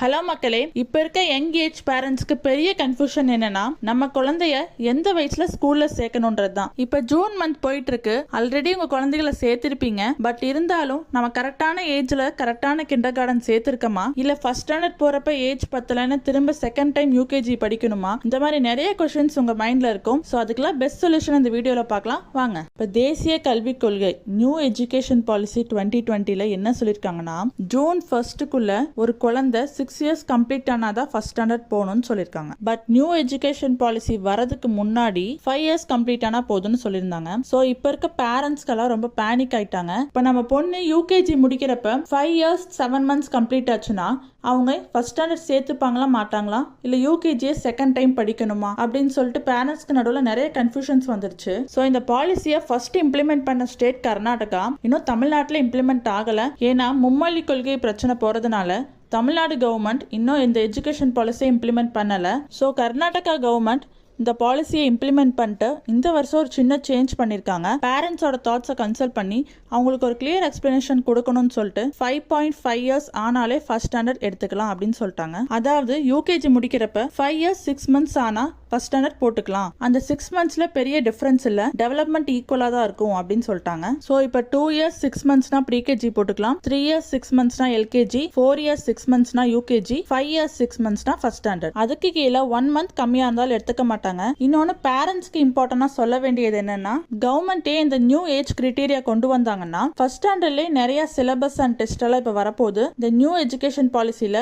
Hello மக்களே இப்போ இருக்க யங் ஏஜ் பேரண்ட்ஸ்க்கு பெரிய கன்ஃபியூஷன் என்னன்னா நம்ம குழந்தைய எந்த வயசுல ஸ்கூல்ல சேர்க்கணுன்றது தான் இப்போ ஜூன் மந்த் போயிட்டு இருக்கு ஆல்ரெடி உங்க குழந்தைகளை சேர்த்திருப்பீங்க. பட் இருந்தாலும் நம்ம கரெக்டான ஏஜ்ல கரெக்டான கிண்டர் கார்டன் சேர்த்திருக்கோமா? இல்ல ஃபர்ஸ்ட் ஸ்டாண்டர்ட் போறப்ப ஏஜ் பத்தலன்னு திரும்ப செகண்ட் டைம் யூகேஜி படிக்கணுமா? இந்த மாதிரி நிறைய கொஸ்டின்ஸ் உங்க மைண்ட்ல இருக்கும். ஸோ அதுக்கெல்லாம் பெஸ்ட் சொல்யூஷன் இந்த வீடியோல பார்க்கலாம். வாங்க. இப்போ தேசிய கல்விக் கொள்கை நியூ எஜுகேஷன் பாலிசி டுவெண்ட்டி டுவெண்ட்டில என்ன சொல்லியிருக்காங்கன்னா ஜூன் ஃபர்ஸ்ட்டுக்குள்ள ஒரு குழந்தை சிக்ஸ் இயர்ஸ் கம்ப்ளீட் தான் ஃபஸ்ட் ஸ்டாண்டர்ட் போகணும்னு சொல்லியிருக்காங்க. பட் நியூ எஜுகேஷன் பாலிசி வரதுக்கு முன்னாடி ஃபைவ் இயர்ஸ் கம்ப்ளீட் ஆனால் போதும்னு சொல்லியிருந்தாங்க. ஸோ இப்போ இருக்க பேரண்ட்ஸ்க்கெல்லாம் ரொம்ப பேனிக் ஆயிட்டாங்க. இப்போ நம்ம பொண்ணு UKG முடிக்கிறப்ப five years seven months complete ஆச்சுன்னா அவங்க ஃபஸ்ட் ஸ்டாண்டர்ட் சேர்த்துப்பாங்களா மாட்டாங்களா? இல்லை யூகேஜியை செகண்ட் டைம் படிக்கணுமா? அப்படின்னு சொல்லிட்டு பேரண்ட்ஸ்க்கு நடுவில் நிறைய கன்ஃபியூஷன்ஸ் வந்துருச்சு. ஸோ இந்த பாலிசியை ஃபர்ஸ்ட் இம்ப்ளிமெண்ட் பண்ண ஸ்டேட் கர்நாடகா இன்னும் தமிழ்நாட்டில் இம்ப்ளிமெண்ட் ஆகலை. ஏன்னா மும்மொழி கொள்கை பிரச்சனை போகிறதுனால தமிழ்நாடு கவர்மெண்ட் இன்னும் இந்த எஜுகேஷன் பாலிசியை இம்ப்ளிமெண்ட் பண்ணலை. ஸோ கர்நாடகா கவர்மெண்ட் இந்த பாலிசியை இம்ப்ளிமெண்ட் பண்ணிட்டு இந்த வருஷம் ஒரு சின்ன சேஞ்ச் பண்ணியிருக்காங்க பேரண்ட்ஸோட தாட்ஸை கன்சல்ட் பண்ணி அவங்களுக்கு ஒரு கிளியர் எக்ஸ்பிளனேஷன் கொடுக்கணும்னு சொல்லிட்டு ஃபைவ் பாயிண்ட் ஃபைவ் இயர்ஸ் ஆனாலே ஃபர்ஸ்ட் ஸ்டாண்டர்ட் எடுத்துக்கலாம் அப்படின்னு சொல்லிட்டாங்க. அதாவது யூகேஜி முடிக்கிறப்ப ஃபைவ் இயர்ஸ் சிக்ஸ் மந்த்ஸ் ஆனால் ஃபர்ஸ்ட் ஸ்டாண்டர்ட் போட்டுக்கலாம். அந்த சிக்ஸ் மந்த்ஸ்ல பெரிய டிஃபரன்ஸ் இல்ல. டெவலப்மெண்ட் ஈக்குவலா தான் இருக்கும் அப்படின்னு சொல்லிட்டாங்க. ஸோ இப்போ டூ இயர்ஸ் சிக்ஸ் மந்த்ஸ்னா ப்ரீகேஜி போட்டுக்கலாம். த்ரீ இயர்ஸ் சிக்ஸ் மந்த்ஸ்னா எல்கேஜி ஃபோர் இயர்ஸ் சிக்ஸ் மந்த்ஸ்னா யூகேஜி ஃபைவ் இயர்ஸ் சிக்ஸ் மந்த்ஸ்னா ஃபர்ஸ்ட் ஸ்டாண்டர்ட் அதுக்கு கீழே ஒன் மந்த் கம்மியா இருந்தாலும் எடுத்துக்க மாட்டாங்க. இன்னொன்று பேரண்ட்ஸ்க்கு இம்பார்ட்டன்டா சொல்ல வேண்டியது என்னன்னா கவர்மெண்டே இந்த நியூ ஏஜ் கிரிட்டீரியா கொண்டு வந்தாங்கன்னா ஃபர்ஸ்ட் ஸ்டாண்டர்ட்லேயே நிறைய சிலபஸ் அண்ட் டெஸ்ட் எல்லாம் இப்போ வரப்போகுது. இந்த நியூ எஜுகேஷன் பாலிசியில்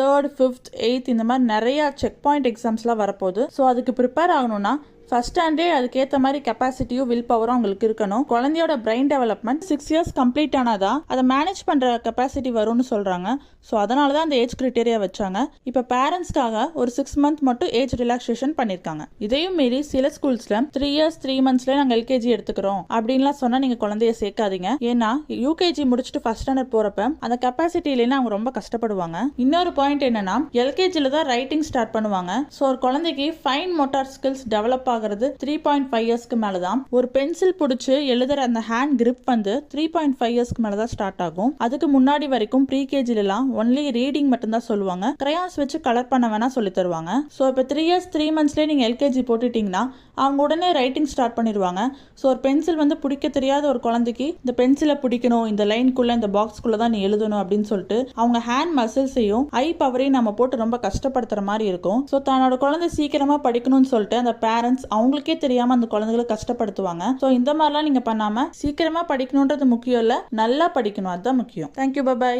தேர்ட் ஃபிஃப்த் எயித் இந்த மாதிரி நிறையா செக் பாயிண்ட் எக்ஸாம்ஸ்லாம் வரப்போகுது. ஸோ அதுக்கு ப்ரிப்பேர் ஆகணும்னா ஃபஸ்ட் ஸ்டாண்டே அதுக்கேற்ற மாதிரி கெப்பாசிட்டியும் வில் பவரும் அவங்களுக்கு இருக்கணும். குழந்தையோட brain development six years complete ஆனாதான் அதை மேனேஜ் பண்ணுற கெப்பாசிட்டி வரும்னு சொல்கிறாங்க ஸோ அதனால தான் அந்த ஏஜ் கிரிட்டேரியா வச்சாங்க. இப்போ பேரண்ட்ஸ்க்காக ஒரு சிக்ஸ் மந்த் மட்டும் ஏஜ் ரிலாக்ஸேஷன் பண்ணியிருக்காங்க இதையும் மீறி சில ஸ்கூல்ஸில் த்ரீ இயர்ஸ் த்ரீ மந்த்ஸ்லேயே நாங்கள் எல்கேஜி எடுத்துக்கிறோம். அப்படின்லாம் சொன்னால் நீங்கள் குழந்தைய சேர்க்காதீங்க. ஏன்னா யூகேஜி முடிச்சுட்டு ஃபர்ஸ்ட் ஸ்டாண்டர்ட் போகிறப்ப அந்த கெப்பாசிட்டி இல்லைன்னா அவங்க ரொம்ப கஷ்டப்படுவாங்க. இன்னொரு பாயிண்ட் என்னன்னா எல்கேஜியில் தான் ரைட்டிங் ஸ்டார்ட் பண்ணுவாங்க. ஸோ ஒரு குழந்தைக்கு ஃபைன் மோட்டார் ஸ்கில்ஸ் டெவலப் ஆக ஆகிறது த்ரீ பாயிண்ட் ஃபைவ் இயர்ஸ்க்கு மேலே தான் ஒரு பென்சில் பிடிச்சி எழுதுற அந்த ஹேண்ட் கிரிப் வந்து த்ரீ பாயிண்ட் ஃபைவ் இயர்ஸ்க்கு மேலே தான் ஸ்டார்ட் ஆகும். அதுக்கு முன்னாடி வரைக்கும் ப்ரீ கேஜிலலாம் ஒன்லி ரீடிங் மட்டும்தான் சொல்லுவாங்க. கிரையான்ஸ் வச்சு கலர் பண்ண வேணா சொல்லி தருவாங்க. ஸோ இப்போ த்ரீ இயர்ஸ் த்ரீ மந்த்ஸ்லேயே நீங்கள் எல்கேஜி போட்டுட்டீங்கன்னா அவங்க உடனே ரைட்டிங் ஸ்டார்ட் பண்ணிடுவாங்க. ஸோ ஒரு பென்சில் வந்து பிடிக்க தெரியாத ஒரு குழந்தைக்கு இந்த பென்சிலை பிடிக்கணும் இந்த லைனுக்குள்ளே இந்த பாக்ஸ்க்குள்ளே தான் நீ எழுதணும் அப்படின்னு சொல்லிட்டு அவங்க ஹேண்ட் மசில்ஸையும் ஐ பவரையும் நம்ம போட்டு ரொம்ப கஷ்டப்படுத்துகிற மாதிரி இருக்கும். ஸோ தன்னோட குழந்தை சீக்கிரமாக படிக்கணும்னு சொல்லிட்டு அந்த பேரண்ட்ஸ் அவங்களுக்கே தெரியாம அந்த குழந்தைகளை கஷ்டப்படுத்துவாங்க. ஸோ இந்த மாதிரிலாம் நீங்க பண்ணாம சீக்கிரமா படிக்கணுன்றது முக்கியம் இல்ல நல்லா படிக்கணும். அதுதான் முக்கியம். Thank you bye bye